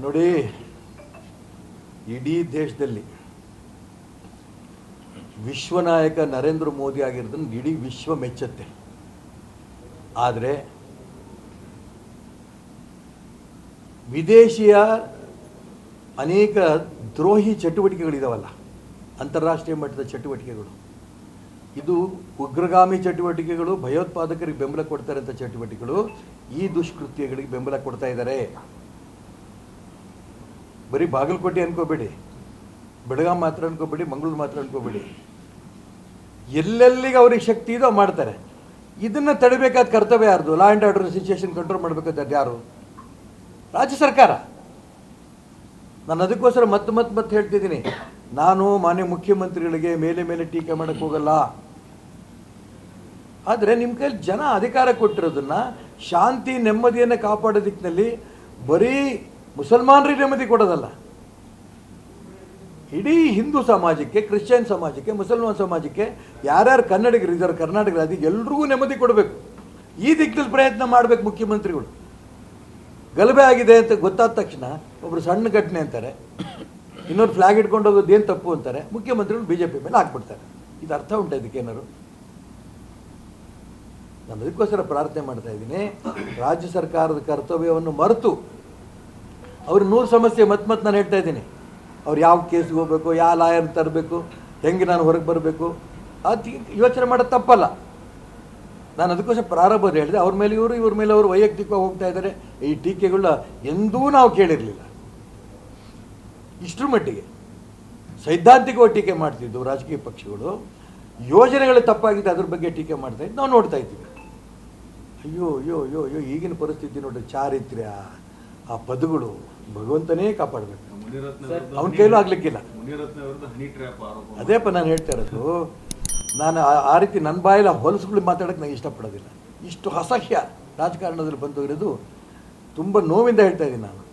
ನೋಡಿ, ಇಡೀ ದೇಶದಲ್ಲಿ ವಿಶ್ವನಾಯಕ ನರೇಂದ್ರ ಮೋದಿ ಆಗಿರೋದನ್ನು ಇಡೀ ವಿಶ್ವ ಮೆಚ್ಚುತ್ತೆ. ಆದರೆ, ವಿದೇಶಿಯ ಅನೇಕ ದ್ರೋಹಿ ಚಟುವಟಿಕೆಗಳಿದಾವಲ್ಲ, ಅಂತಾರಾಷ್ಟ್ರೀಯ ಮಟ್ಟದ ಚಟುವಟಿಕೆಗಳು. ಇದು ಉಗ್ರಗಾಮಿ ಚಟುವಟಿಕೆಗಳು, ಭಯೋತ್ಪಾದಕರಿಗೆ ಬೆಂಬಲ ಕೊಡ್ತಾರೆ ಅಂತ ಚಟುವಟಿಕೆಗಳು, ಈ ದುಷ್ಕೃತ್ಯಗಳಿಗೆ ಬೆಂಬಲ ಕೊಡ್ತಾ ಇದ್ದಾರೆ ಬರೀ ಬಾಗಲಕೋಟೆ ಅನ್ಕೋಬೇಡಿ, ಬೆಳಗಾಂ ಮಾತ್ರ ಅನ್ಕೋಬೇಡಿ, ಮಂಗಳೂರು ಮಾತ್ರ ಅನ್ಕೋಬೇಡಿ. ಎಲ್ಲೆಲ್ಲಿಗೆ ಅವ್ರಿಗೆ ಶಕ್ತಿ ಇದೋ ಮಾಡ್ತಾರೆ. ಇದನ್ನ ತಡಿಬೇಕಾದ ಕರ್ತವ್ಯ ಯಾರ್ದು? Law and order situation control ಮಾಡಬೇಕಾದದ್ದು ಯಾರು? ರಾಜ್ಯ ಸರ್ಕಾರ. ನಾನು ಅದಕ್ಕೋಸ್ಕರ ಮತ್ತೆ ಮತ್ತೆ ಮತ್ತೆ ಹೇಳ್ತಿದ್ದೀನಿ. ನಾನು ಮಾನ್ಯ ಮುಖ್ಯಮಂತ್ರಿಗಳಿಗೆ ಮೇಲೆ ಮೇಲೆ ಟೀಕೆ ಮಾಡಕ್ಕೆ ಹೋಗಲ್ಲ. ಆದರೆ ನಿಮ್ಮ ಕೈಲಿ ಜನ ಅಧಿಕಾರ ಕೊಟ್ಟಿರೋದನ್ನ ಶಾಂತಿ ನೆಮ್ಮದಿಯನ್ನು ಕಾಪಾಡೋ ದಿಕ್ಕಿನಲ್ಲಿ ಬರೀ ಮುಸಲ್ಮಾನರಿಗೆ ನೆಮ್ಮದಿ ಕೊಡೋದಲ್ಲ. ಇಡೀ ಹಿಂದೂ ಸಮಾಜಕ್ಕೆ, ಕ್ರಿಶ್ಚಿಯನ್ ಸಮಾಜಕ್ಕೆ, ಮುಸಲ್ಮಾನ್ ಸಮಾಜಕ್ಕೆ ಯಾರ್ಯಾರು ಕನ್ನಡಿಗರಿದ್ದಾರೆ ಕರ್ನಾಟಕ ಅದಕ್ಕೆ ಎಲ್ರಿಗೂ ನೆಮ್ಮದಿ ಕೊಡಬೇಕು. ಈ ದಿಕ್ಕಿನಲ್ಲಿ ಪ್ರಯತ್ನ ಮಾಡಬೇಕು ಮುಖ್ಯಮಂತ್ರಿಗಳು. ಗಲಭೆ ಆಗಿದೆ ಅಂತ ಗೊತ್ತಾದ ತಕ್ಷಣ ಒಬ್ಬರು ಸಣ್ಣ ಘಟನೆ ಅಂತಾರೆ. ಇನ್ನೊಂದು ಫ್ಲಾಗ್ ಇಟ್ಕೊಂಡು ಹೋಗೋದು ಏನು ತಪ್ಪು ಅಂತಾರೆ, ಮುಖ್ಯಮಂತ್ರಿಗಳು ಬಿ ಜೆ ಪಿ ಮೇಲೆ ಹಾಕ್ಬಿಡ್ತಾರೆ. ಇದು ಅರ್ಥ ಉಂಟು ಇದಕ್ಕೇನಾರು ನಾನು ಅದಕ್ಕೋಸ್ಕರ ಪ್ರಾರ್ಥನೆ ಮಾಡ್ತಾ ಇದ್ದೀನಿ. ರಾಜ್ಯ ಸರ್ಕಾರದ ಕರ್ತವ್ಯವನ್ನು ಮರೆತು ಅವ್ರು ನೂರು ಸಮಸ್ಯೆ ಮತ್ತೆ ಮತ್ತೆ ನಾನು ಹೇಳ್ತಾ ಇದ್ದೀನಿ. ಅವ್ರು ಯಾವ ಕೇಸ್ಗೆ ಹೋಗಬೇಕು, ಯಾವ ಲಾಯರ್ ತರಬೇಕು, ಹೆಂಗೆ ನಾನು ಹೊರಗೆ ಬರಬೇಕು, ಅದು ಯೋಚನೆ ಮಾಡೋದು ತಪ್ಪಲ್ಲ. ನಾನು ಅದಕ್ಕೋಸ್ಕರ ಪ್ರಾರಂಭದಲ್ಲಿ ಹೇಳಿದೆ. ಅವ್ರ ಮೇಲೆ ಇವರು, ಇವ್ರ ಮೇಲೆ ಅವರು ವೈಯಕ್ತಿಕವಾಗಿ ಹೋಗ್ತಾ ಇದ್ದಾರೆ. ಈ ಟೀಕೆಗಳನ್ನ ಎಂದೂ ನಾವು ಕೇಳಿರಲಿಲ್ಲ. ಇಷ್ಟರ ಮಟ್ಟಿಗೆ ಸೈದ್ಧಾಂತಿಕವಾಗಿ ಟೀಕೆ ಮಾಡ್ತಿದ್ದು ರಾಜಕೀಯ ಪಕ್ಷಗಳು. ಯೋಜನೆಗಳು ತಪ್ಪಾಗಿದೆ, ಅದ್ರ ಬಗ್ಗೆ ಟೀಕೆ ಮಾಡ್ತಾ ಇದ್ದು ನಾವು ನೋಡ್ತಾ ಇದ್ದೀವಿ. ಅಯ್ಯೋ ಅಯ್ಯೋ ಅಯ್ಯೋ ಅಯ್ಯೋ, ಈಗಿನ ಪರಿಸ್ಥಿತಿ ನೋಡ್ರಿ, ಚಾರಿತ್ರ್ಯ. ಆ ಪದಗಳು ಭಗವಂತನೇ ಕಾಪಾಡಬೇಕು. ಅವನ ಕೈಲೂ ಆಗ್ಲಿಕ್ಕಿಲ್ಲ. ಮುನಿರತ್ನ ವಿರುದ್ಧ ಹನಿ ಟ್ರ್ಯಾಪ್ ಆರೋಪ. ಅದೇಪ್ಪ ನಾನು ಹೇಳ್ತಾ ಇರೋದು ನಾನು ಆ- ಆ ರೀತಿ ನನ್ನ ಬಾಯಿಲ ಹೊಲಸುಗಳು ಮಾತಾಡಕ್ಕೆ ನನಗೆ ಇಷ್ಟಪಡೋದಿಲ್ಲ. ಇಷ್ಟು ಅಸಹ್ಯ ರಾಜಕಾರಣದಲ್ಲಿ ಇರೋದು ತುಂಬ ನೋವಿಂದ ಹೇಳ್ತಾ ಇದ್ದೀನಿ ನಾನು.